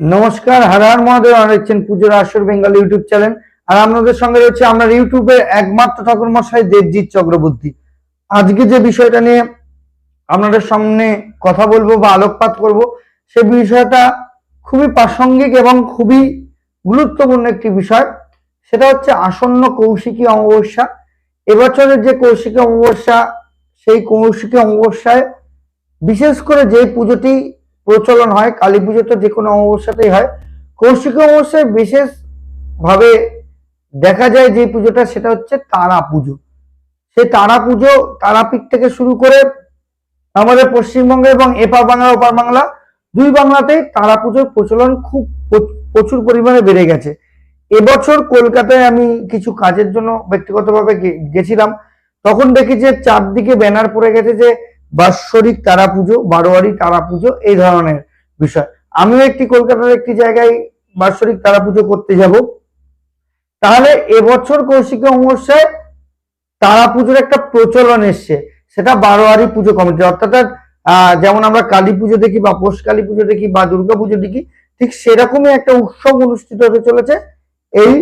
নমস্কার হারার মহাদেব দেখছেন পুজোর আসর বেঙ্গল ইউটিউব চ্যানেল। আর আপনাদের সঙ্গে রয়েছে আমরা ইউটিউবের একমাত্র ঠাকুর মশাই দেবজিৎ চক্রবর্তী। আজকে যে বিষয়টা নিয়ে আপনাদের সামনে কথা বলব বা আলোকপাত করব, সে বিষয়টা খুবই প্রাসঙ্গিক এবং খুবই গুরুত্বপূর্ণ একটি বিষয়। সেটা হচ্ছে আসন্ন কৌশিকী অমাবস্যা। এবছরের যে কৌশিকী অমাবস্যা, সেই কৌশিকী অমাবস্যায় বিশেষ করে যে পুজোটি প্রচলন হয়, কালী পুজো তো যে কোনো অমাবস্যাতেই হয়। কৌশিকী অমাবস্যায় বিশেষ ভাবে দেখা যায় যে পুজোটা, সেটা হচ্ছে তারা পুজো। সেই তারা পুজো তারাপীঠ থেকে শুরু করে আমাদের পশ্চিমবঙ্গে এবং এপার বাংলা, ওপার বাংলা, দুই বাংলাতেই তারা পুজোর প্রচলন খুব প্রচুর পরিমাণে বেড়ে গেছে। এবছর কলকাতায় আমি কিছু কাজের জন্য ব্যক্তিগতভাবে গেছিলাম। তখন দেখি যে চারদিকে ব্যানার পড়ে গেছে যে বাৎসরিক তারা পুজো বারোয়ারি তারা পুজো এই ধরনের বিষয়। আমিও একটি কলকাতার একটি জায়গায় বাৎসরিক তারা পুজো করতে যাব। তাহলে এবছর কৌশিকী অমাবস্যায় তারা পুজোর একটা প্রচলন এসছে। সেটা বারোয়ারি পুজো কমিটি অর্থাৎ আহ, যেমন আমরা কালী পুজো দেখি বা পোষ কালী পুজো দেখি বা দুর্গা পুজো দেখি ঠিক সেরকমই একটা উৎসব অনুষ্ঠিত হতে চলেছে এই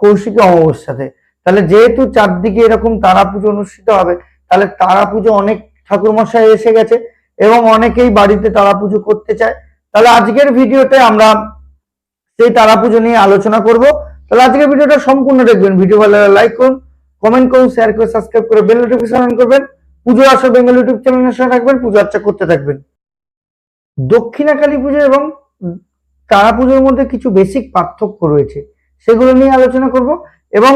কৌশিকী অমাবস্যাতে। তাহলে যেহেতু চারদিকে এরকম তারা পুজো অনুষ্ঠিত হবে তাহলে তারা পুজো অনেক ঠাকুরমশাই এসে গেছে এবং অনেকেই বাড়িতে তারা পুজো করতে চায়। তাহলে আজকের ভিডিওতে আমরা সেই তারা পুজো নিয়ে আলোচনা করব। তাহলে আজকের ভিডিওটা সম্পূর্ণ দেখবেন। ভিডিও ভালো লাইক করুন কমেন্ট করুন শেয়ার করে সাবস্ক্রাইব করে বেল নোটিফিকেশন অন করবেন। পুজো আসর বেঙ্গল ইউটিউব চ্যানেলের সাথে থাকবেন, পুজো আর্চা করতে থাকবেন। দক্ষিণা কালী পুজো এবং তারা পুজোর মধ্যে কিছু বেসিক পার্থক্য রয়েছে, সেগুলো নিয়ে আলোচনা করব। এবং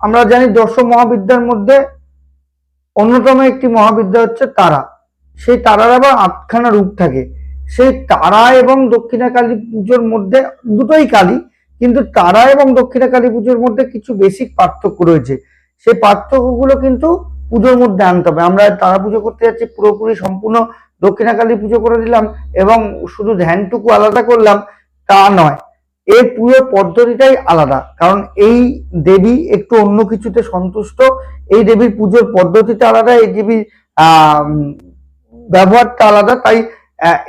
আমরা জানি দশ মহাবিদ্যার মধ্যে অন্যতম একটি মহাবিদ্যা হচ্ছে তারা। সেই তারার আবার আটখানা রূপ থাকে। সেই তারা এবং দক্ষিণা কালী পুজোর মধ্যে দুটোই কালী, কিন্তু তারা এবং দক্ষিণা কালী পুজোর মধ্যে কিছু বেসিক পার্থক্য রয়েছে। সেই পার্থক্যগুলো কিন্তু পুজোর মধ্যে আনতে হবে। আমরা তারা পুজো করতে যাচ্ছি, পুরোপুরি সম্পূর্ণ দক্ষিণা কালী পুজো করে দিলাম এবং শুধু ধ্যানটুকু আলাদা করলাম, তা নয়। এর পুরো পদ্ধতিটাই আলাদা। কারণ এই দেবী একটু অন্য কিছুতে সন্তুষ্ট এই দেবীর পুজোর পদ্ধতিটা আলাদা, এই দেবীর ব্যবহারটা আলাদা, তাই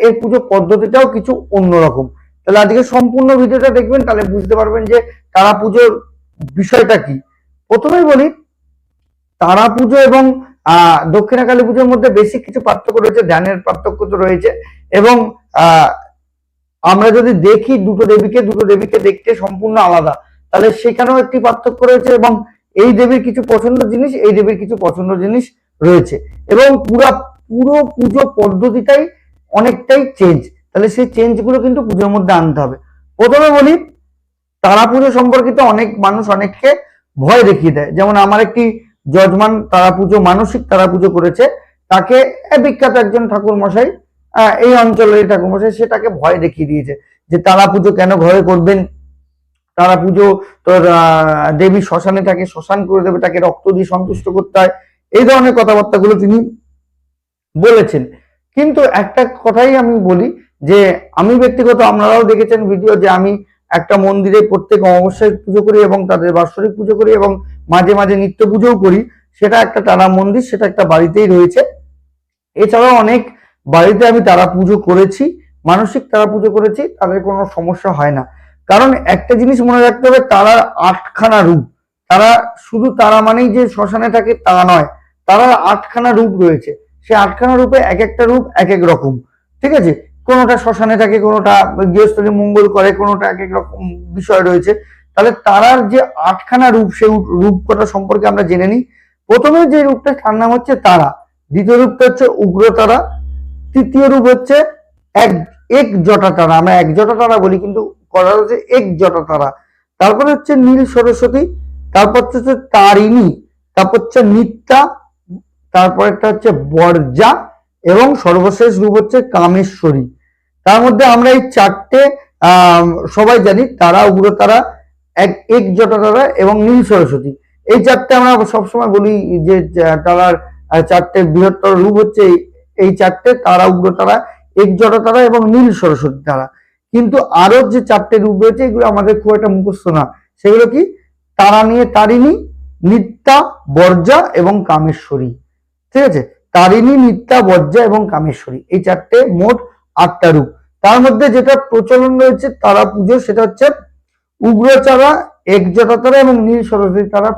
এর পুজো পদ্ধতিটাও কিছু অন্যরকম। তাহলে আজকে সম্পূর্ণ ভিডিওটা দেখবেন, তাহলে বুঝতে পারবেন যে তারা পুজোর বিষয়টা কি। প্রথমেই বলি, তারা পুজো এবং দক্ষিণা কালী পুজোর মধ্যে বেশি কিছু পার্থক্য রয়েছে, ধ্যানের পার্থক্য তো রয়েছে, এবং আমরা যদি দেখি দুটো দেবীকে দুটো দেবীকে দেখতে সম্পূর্ণ আলাদা, তাহলে সেখানেও একটি পার্থক্য রয়েছে এবং এই দেবীর কিছু পছন্দ জিনিস, এই দেবীর কিছু পছন্দ জিনিস রয়েছে। এবং পুরা, পুরো পুজো পদ্ধতিটাই অনেকটাই চেঞ্জ তাহলে সেই চেঞ্জগুলো কিন্তু পুজোর মধ্যে আনতে হবে। প্রথমে বলি, তারা পুজো সম্পর্কিত অনেক মানুষ অনেককে ভয় দেখিয়ে দেয়। যেমন আমার একটি যজমান তারা পুজো, মানসিক তারা পুজো করেছে। তাকে বিখ্যাত একজন ঠাকুর মশাই এই অঞ্চলের ঠাকুর মশাই সেটাকে ভয় দেখিয়ে দিয়েছে যে তারা পুজো কেন ঘরে করবেন তারা পুজো, তোর দেবী শ্মশানে তাকে শ্মশান করে দেবে, তাকে রক্ত দিয়ে সন্তুষ্ট করতে হয়। এই ধরনের কথাবার্তাগুলো তিনি বলেছেন। কিন্তু একটা কথাই আমি বলি যে, আমি ব্যক্তিগত, আপনারাও দেখেছেন ভিডিও যে আমি একটা মন্দিরে প্রত্যেক অমাবস্যায় পুজো করি এবং তাদের বাৎসরিক পুজো করি এবং মাঝে মাঝে নিত্য পুজোও করি। সেটা একটা তারা মন্দির, সেটা একটা বাড়িতেই রয়েছে। এছাড়াও অনেক বাড়িতে আমি তারা পুজো করেছি, মানসিক তারা পুজো করেছি, তাদের কোনো সমস্যা হয় না। কারণ একটা জিনিস মনে রাখতে হবে, তারার আটখানা রূপ। তারা শুধু তারা মানেই যে শ্মশানে থাকে তা নয়, তারার আটখানা রূপ রয়েছে। সে আটখানা রূপে এক একটা রূপ এক এক রকম, ঠিক আছে? কোনোটা শ্মশানে থাকে, কোনোটা গৃহস্থলী মঙ্গল করে, কোনোটা এক এক রকম বিষয় রয়েছে। তাহলে তারার যে আটখানা রূপ সেই রূপ কটা সম্পর্কে আমরা জেনে নিই। প্রথমে যে রূপটা তার নাম হচ্ছে তারা, দ্বিতীয় রূপটা হচ্ছে উগ্র তারা তৃতীয় রূপ হচ্ছে এক এক জটা তারা আমরা এক জটা তারা বলি, কিন্তু করা হচ্ছে এক জটা তারা। তারপরে হচ্ছে নীল সরস্বতী, তারপর হচ্ছে তারিণী, তারপর হচ্ছে নিত্যা, তারপর একটা হচ্ছে বর্জা এবং সর্বশেষ রূপ হচ্ছে কামেশ্বরী। তার মধ্যে আমরা এই চারটে সবাই জানি তারা, উগ্র তারা, এক এক জটা তারা এবং নীল সরস্বতী। এই চারটে আমরা সবসময় বলি যে তারার চারটে বৃহত্তর রূপ হচ্ছে এই চারটে, তারা, উগ্র তারা এক জটা তারা এবং নীল সরস্বতী তারা। কিন্তু আরও যে চারটে রূপ রয়েছে, এগুলো আমাদের খুব একটা মুখস্থ না। সেগুলো কি? তারা নিয়ে তারিণী, নিত্যা, বর্জা এবং কামেশ্বরী। ঠিক আছে? তারিণী, নিত্যা, বর্জা এবং কামেশ্বরী। এই চারটে মোট আটটা রূপ। তার মধ্যে যেটা প্রচলন রয়েছে, তারা পুজো, সেটা হচ্ছে উগ্রচারা একজটা তারা এবং নীল সরস্বতী তারা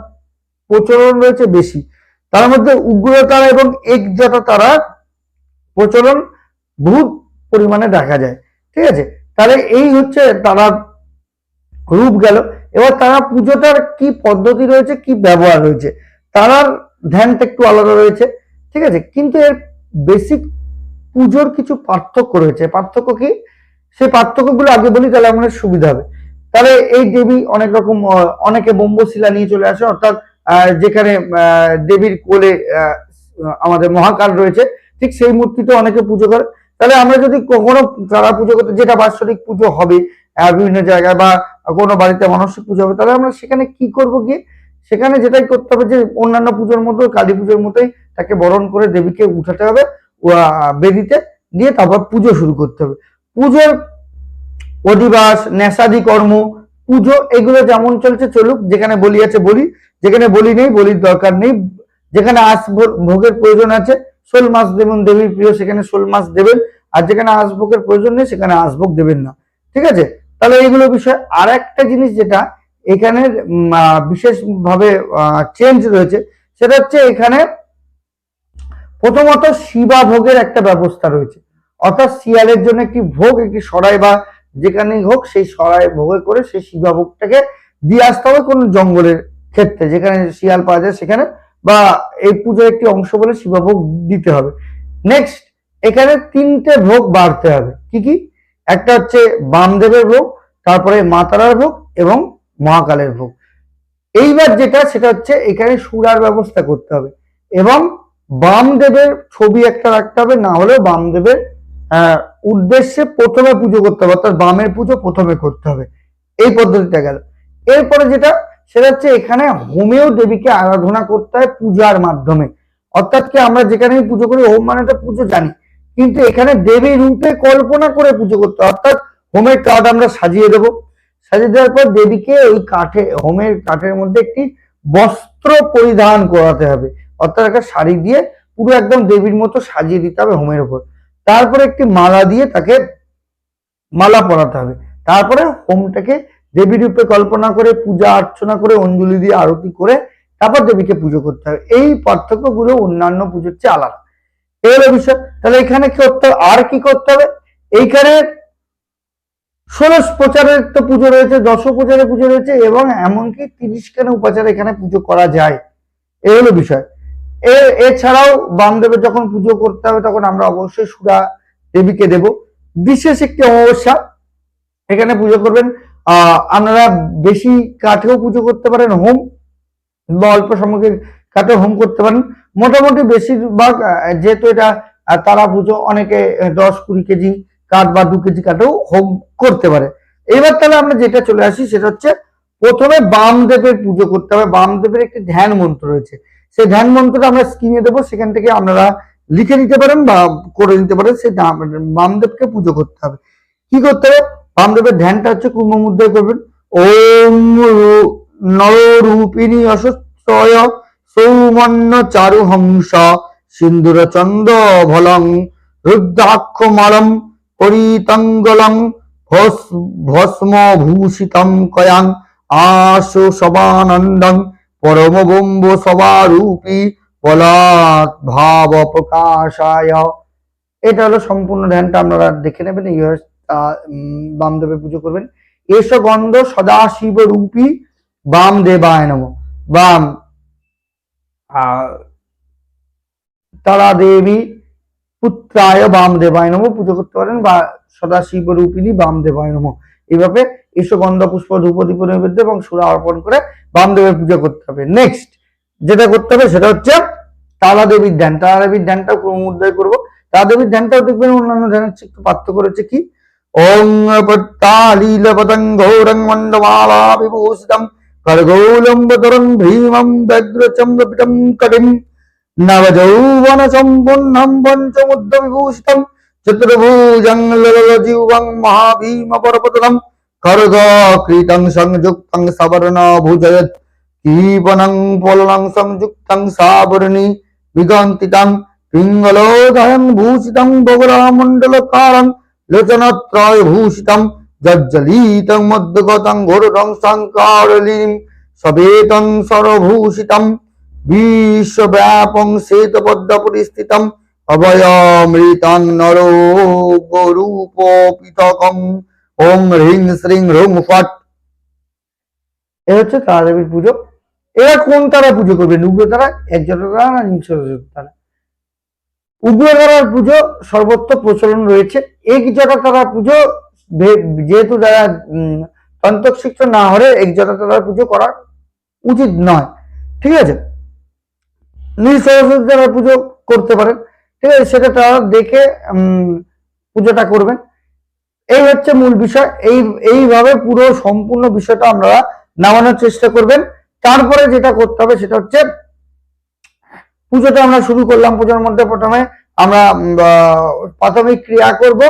প্রচলন রয়েছে বেশি। তার মধ্যে উগ্রতারা এবং একজটা তারা প্রচলন বহুত পরিমাণে দেখা যায়। ঠিক আছে? তাহলে এই হচ্ছে তারা রূপ গেল। এবার তারা পুজোটার কি পদ্ধতি রয়েছে, কি ব্যবহার রয়েছে তারার ধ্যানটা একটু আলাদা রয়েছে, ঠিক আছে? কিন্তু এর বেসিক পুজোর কিছু পার্থক্য রয়েছে। পার্থক্য কি? সেই পার্থক্যগুলো আগে বলি, তাহলে আমাদের সুবিধা হবে। তাহলে এই দেবী অনেক রকম অনেকে ব্রহ্মশিলা নিয়ে চলে আসে, অর্থাৎ যেখানে দেবীর কোলে আমাদের মহাকাল রয়েছে, ঠিক সেই মূর্তিতে অনেকে পুজো করে। তাহলে আমরা যদি কখনো তারা পুজো করতে, যেটা বাৎসরিক পুজো হবে বিভিন্ন জায়গায় বা কোনো বাড়িতে মানসিক পুজো হবে, তাহলে আমরা সেখানে কি করব গিয়ে? সেখানে যেটাই করতে হবে যে অন্যান্য পুজোর মতো কালী পুজোর মতোই তাকে বরণ করে দেবীকে উঠাতে হবে বেদিতে দিয়ে তারপর পুজো শুরু করতে হবে। পুজোর অধিবাস নেশাদি কর্ম পুজো এগুলো যেমন চলছে চলুক, যেখানে বলি আছে বলি, যেখানে বলি নেই, বলির দরকার নেই, যেখানে আস ভোগের প্রয়োজন আছে শোল মাছ দেবেন, দেবীর প্রিয়, সেখানে শোল মাছ দেবেন। আর যেখানে আসভোগের প্রয়োজন নেই, সেখানে আসভোগ দেবেন না। ঠিক আছে? তাহলে এইগুলো বিষয় আর একটা জিনিস যেটা এখানের বিশেষভাবে চেঞ্জ রয়েছে, সেটা হচ্ছে এখানে প্রথমত শিবা ভোগের একটা ব্যবস্থা রয়েছে। অর্থাৎ শিয়ালের জন্য একটি ভোগ, একটি সরাই বা যেখানেই হোক, সেই সরাই ভোগে করে সেই শিবা ভোগটাকে দিয়ে আসতে হবে কোন জঙ্গলের ক্ষেত্রে। যেখানে শিয়াল পাওয়া যায়, সেখানে বা এই পুজোর একটি অংশ বলে শিবা ভোগ দিতে হবে। নেক্সট এখানে তিনটে ভোগ বাড়তে হবে। কি কি? একটা হচ্ছে বামদেবের ভোগ, তারপরে মাতারার ভোগ এবং মহাকালের ভোগ। এইবার যেটা, সেটা হচ্ছে এখানে সুরার ব্যবস্থা করতে হবে এবং বামদেবের ছবি একটা রাখতে হবে, না হলেও বামদেবের উদ্দেশ্যে প্রথমে পুজো করতে হবে, অর্থাৎ বামের পুজো প্রথমে করতে হবে। এই পদ্ধতিটা গেল। এরপরে যেটা সেটা হচ্ছে এখানে হোমেও দেবীকে আরাধনা করতে হয় পূজার মাধ্যমে। অর্থাৎ কি আমরা যেখানেই পুজো করি, হোম মানে তো পুজো জানি। কিন্তু এখানে দেবী রূপে কল্পনা করে পুজো করতে অর্থাৎ হোমের কাঠ আমরা সাজিয়ে দেবো। সাজিয়ে দেওয়ার পর দেবীকে ওই কাঠে, হোমের কাঠের মধ্যে একটি বস্ত্র পরিধান করাতে হবে। অর্থাৎ একটা শাড়ি দিয়ে পুরো একদম দেবীর মতো সাজিয়ে দিতে হবে হোমের উপর। তারপরে একটি মালা দিয়ে তাকে মালা পরাতে হবে। তারপরে হোমটাকে দেবী রূপে কল্পনা করে, পূজা অর্চনা করে, অঞ্জলি দিয়ে আরতি করে, তারপর দেবীকে পুজো করতে হবে। এই পার্থক্যগুলো অন্যান্য পুজোর চেয়ে আলাদা। এই বিষয়, তাহলে এখানে কি করতে হবে? আর কি করতে হবে? এইখানে ষোড়শ প্রচারের তো পুজো রয়েছে, দশ প্রচারের পুজো রয়েছে, এবং এমনকি তিরিশ খানে উপাচারে এখানে পুজো করা যায়? এই হলো বিষয়। এ, এছাড়াও বামদেবের যখন পুজো করতে হবে, তখন আমরা অবশ্যই সুরা দেবীকে দেব। বিশেষ একটি অমাবস্যা, এখানে পুজো করবেন। আপনারা বেশি কাঠেও পুজো করতে পারেন, হোম বা অল্প সামগ্রী কাঠে হোম করতে পারেন। মোটামুটি বেশিরভাগ যেহেতু এটা তারা পুজো অনেকে দশ কুড়ি কেজি কাঠ বা দু কেজি কাঠেও হোম করতে পারে। এবার তাহলে আমরা যেটা চলে আসি, সেটা হচ্ছে প্রথমে বামদেবের পুজো করতে হবে। বামদেবের একটি ধ্যান মন্ত্র রয়েছে। সেই ধ্যান মন্ত্রটা আমরা স্ক্রিনে দেবো, সেখান থেকে আপনারা লিখে নিতে পারেন বা করে নিতে পারেন। সেই বামদেবকে পুজো করতে হবে। কি করতে হবে? বামদেবের ধ্যানটা হচ্ছে কুম্ভ মুদ্রায় করবেন। ওম নররূপিণী অসস্রয় সৌমন্য চারু হংস, সিন্দুর চন্দ ভলং রুদ্রাক্ষ মালম পরিতঙ্গলং ভস্ম ভূষিতম কয়াং, আশু সবানন্দং, পরম বম্ব সবারূপী বলাৎ ভাব প্রকাশায়। এটা হলো সম্পূর্ণ ধ্যানটা, আপনারা দেখে নেবেন, এই বামদেবের পুজো করবেন। এস গন্ধ সদাশিব রূপী বামদেবায় নম। বাম। তারা দেবী পুত্রায় বামদেবায় নম। পুজো করতে পারেন বা সদাশিব রূপিণী বামদেবায় নম। এইভাবে এসো গন্ধ, পুষ্প, ধূপ দীপ নৈবেদ্য এবং সুরা অর্পণ করে বামদেবের পুজো করতে হবে। নেক্সট যেটা করতে হবে সেটা হচ্ছে তারা দেবীর ধ্যান। তারা দেবীর ধ্যানটাও ক্রমোদ্ধার করব? তারা দেবীর ধ্যানটাও দেখবেন অন্যান্য ধ্যানের একটু পার্থক্য রয়েছে কি? ওং পত্তালীলপদং ঘোরং মণ্ডমালা বিভূষিতম খড়গৌলম্বতরং ভীমং ব্যগ্রচম্রপিটং কটিম নবযৌবন সম্পূর্ণম পঞ্চমুদ্র বিভূষিতম চতুর্ভুজং ললজিহ্বং মহাভীম পরপতলম খড়গকৃতং সংযুক্তং সবর্ণ ভুজয়ত কীপনং পলনং সংযুক্তং সাবর্ণি বিগন্তিতং পিঙ্গলোদয়ং ভূষিতং বগুড়ামণ্ডলকারং লোচনত্রয় ভূষিতম জজ্জলিতং মধ্যগতং ঘোরং শঙ্করলীম সবেতং সরভূষিতম বিশ্বব্যাপং শ্বেতপদ্ম পরিস্থিতম অভয়মৃতং নরো রূপ পৃথকং ওং হ্রিং শ্রিং হ্রুং ফট এ হচ্ছে তারা দেবীর পুজো। এরা কোন তারা পুজো করবেন উগ্র তারা একজন তারা না নিঃস্ব তারা। উগ্র তারার পুজো সর্বত্র প্রচলন রয়েছে। একজটা তারা পুজো ভে- যেহেতু যারা উম, না হলে একজটা তারা পুজো করা উচিত নয় ঠিক আছে নীল সরস্বতী পুজো করতে পারেন ঠিক আছে সেটা তারা দেখে পুজোটা করবেন এই হচ্ছে মূল বিষয়। এই এইভাবে পুরো সম্পূর্ণ বিষয়টা আপনারা নামানোর চেষ্টা করবেন। তারপরে যেটা করতে হবে সেটা হচ্ছে পুজোটা আমরা শুরু করলাম পুজোর মধ্যে প্রথমে। আমরা প্রাথমিক ক্রিয়া করব,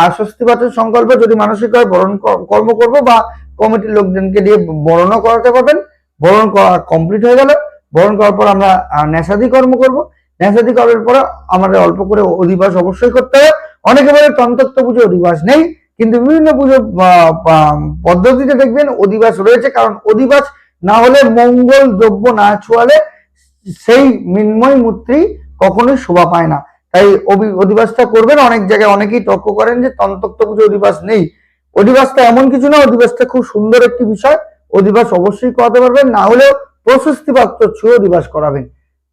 আর স্বস্তিবাচক সংকল্প যদি মানসিক হয় বরণ কর্ম করব বা কমিটির লোকজনকে দিয়ে বরণও করাতে পারবেন, বরণ করা কমপ্লিট হয়ে গেল, বরণ করার পর আমরা নেশাদি কর্ম করব নেশাদি করার পরে আমাদের অল্প করে অধিবাস অবশ্যই করতে হবে, অনেকে বলে তন্ত্রত্ব পুজো অধিবাস নেই, কিন্তু বিভিন্ন পুজো পদ্ধতিতে দেখবেন অধিবাস রয়েছে, কারণ অধিবাস না হলে মঙ্গল দ্রব্য না ছোঁয়ালে সেই মৃন্ময় মূর্তি কখনোই শোভা পায় না। তাই অধিবাসটা করবেন। অনেক জায়গায় অনেকেই তর্ক করেন যে তন্ত্রত্ব পুজো অধিবাস নেই। অধিবাসটা এমন কিছু না, অধিবাসটা খুব সুন্দর একটি বিষয়। অধিবাস অবশ্যই করাতে পারবেন, না হলেও প্রশস্তি পাত্র ছুঁয়ে অধিবাস করাবেন।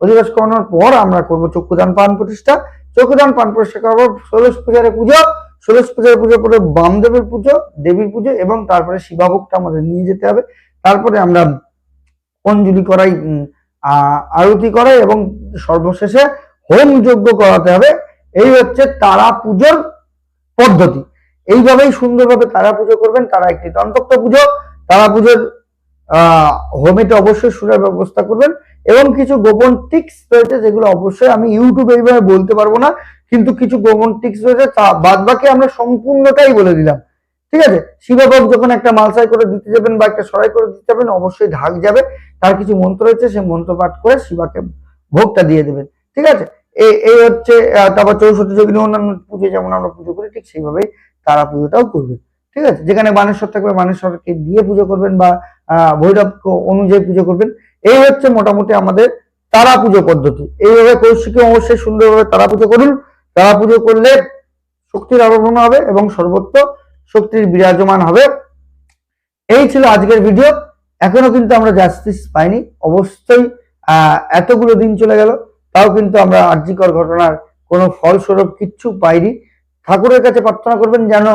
অধিবাস করানোর পর আমরা করব চক্ষুদান পান প্রতিষ্ঠা। চক্ষুদান পান প্রতিষ্ঠা করব ষোলশ পূজারে পুজো। ষোলশ পূজার পুজো পরে বামদেবের পুজো, দেবীর পুজো এবং তারপরে শিবাভোগটা আমাদের নিয়ে যেতে হবে। তারপরে আমরা অঞ্জলি করাই আরতি করাই এবং সর্বশেষে হোম যজ্ঞ করাতে হবে। এই হচ্ছে তারা পুজোর পদ্ধতি। এইভাবেই সুন্দরভাবে তারা পুজো করবেন। তারা একটি দন্তক্ত পুজো। তারা পুজোর হোমেতে অবশ্যই সুরের ব্যবস্থা করবেন। এবং কিছু গোপন টিক্স রয়েছে যেগুলো অবশ্যই আমি ইউটিউবে এইভাবে বলতে পারব না। কিন্তু কিছু গোপন টিক্স রয়েছে, তা বাদ বাকি আমরা সম্পূর্ণটাই বলে দিলাম। ঠিক আছে? শিবাভোগ যখন একটা মালসাই করে দিতে যাবেন বা একটা সরাই করে দিতে যাবেন, অবশ্যই ঢাক যাবে। তার কিছু মন্ত্র রয়েছে সেই মন্ত্র পাঠ করে শিবাকে ভোগটা দিয়ে দেবেন। ঠিক আছে? এই হচ্ছে তারপর চৌষট্টি যোগিনী অন্যান্য পুজো যেমন আমরা পুজো করি, ঠিক সেইভাবেই তারা পুজোটাও করবে। ঠিক আছে? যেখানে বানেশ্বর থাকবে, বানেশ্বরকে দিয়ে পুজো করবেন বা ভৈরব অনুযায়ী পুজো করবেন। এই হচ্ছে মোটামুটি আমাদের তারা পুজো পদ্ধতি। এইভাবে কৌশিকী অবশ্যই সুন্দরভাবে তারা পুজো করুন। তারা পুজো করলে শক্তির আরাধনা হবে এবং সর্বত্র শক্তির বিরাজমান হবে। এই ছিল আজকের ভিডিও। এখনও কিন্তু আমরা জাস্টিস পাইনি। অবশ্যই এতগুলো দিন চলে গেল। তাও কিন্তু আমরা আর্যিকর ঘটনার কোনো ফলস্বরূপ কিচ্ছু পাইনি। ঠাকুরের কাছে প্রার্থনা করবেন যেন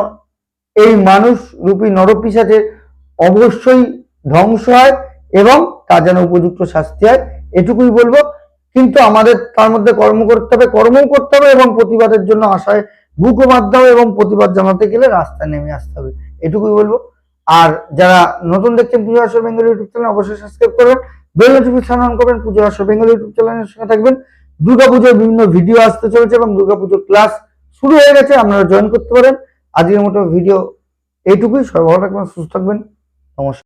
এই মানুষ রূপী নরপিসাচের অবশ্যই ধ্বংস হয় এবং তা যেন উপযুক্ত শাস্তি হয়, এটুকুই বলব। কিন্তু আমাদের তার মধ্যে কর্ম করতে হবে, কর্মও করতে হবে এবং প্রতিবাদের জন্য আশায় বুকও বাঁধতে হবে এবং প্রতিবাদ জানাতে গেলে রাস্তায় নেমে আসতে হবে, এটুকুই বলব। আর যারা নতুন দেখছেন Pujo Asar Bengal YouTube channel, অবশ্যই সাবস্ক্রাইব করবেন। বেল নোটিফিকেশন অন করবেন পুজো আসর, বেঙ্গল ইউটিউব চ্যানেলের সঙ্গে থাকবেন। দুর্গাপুজোর বিভিন্ন ভিডিও আসতে চলেছে এবং দুর্গাপুজোর ক্লাস শুরু হয়ে গেছে, আপনারা জয়েন করতে পারেন। আজকের মতো ভিডিও এইটুকুই, সবাই ভালো থাকবেন, সুস্থ থাকবেন। নমস্কার।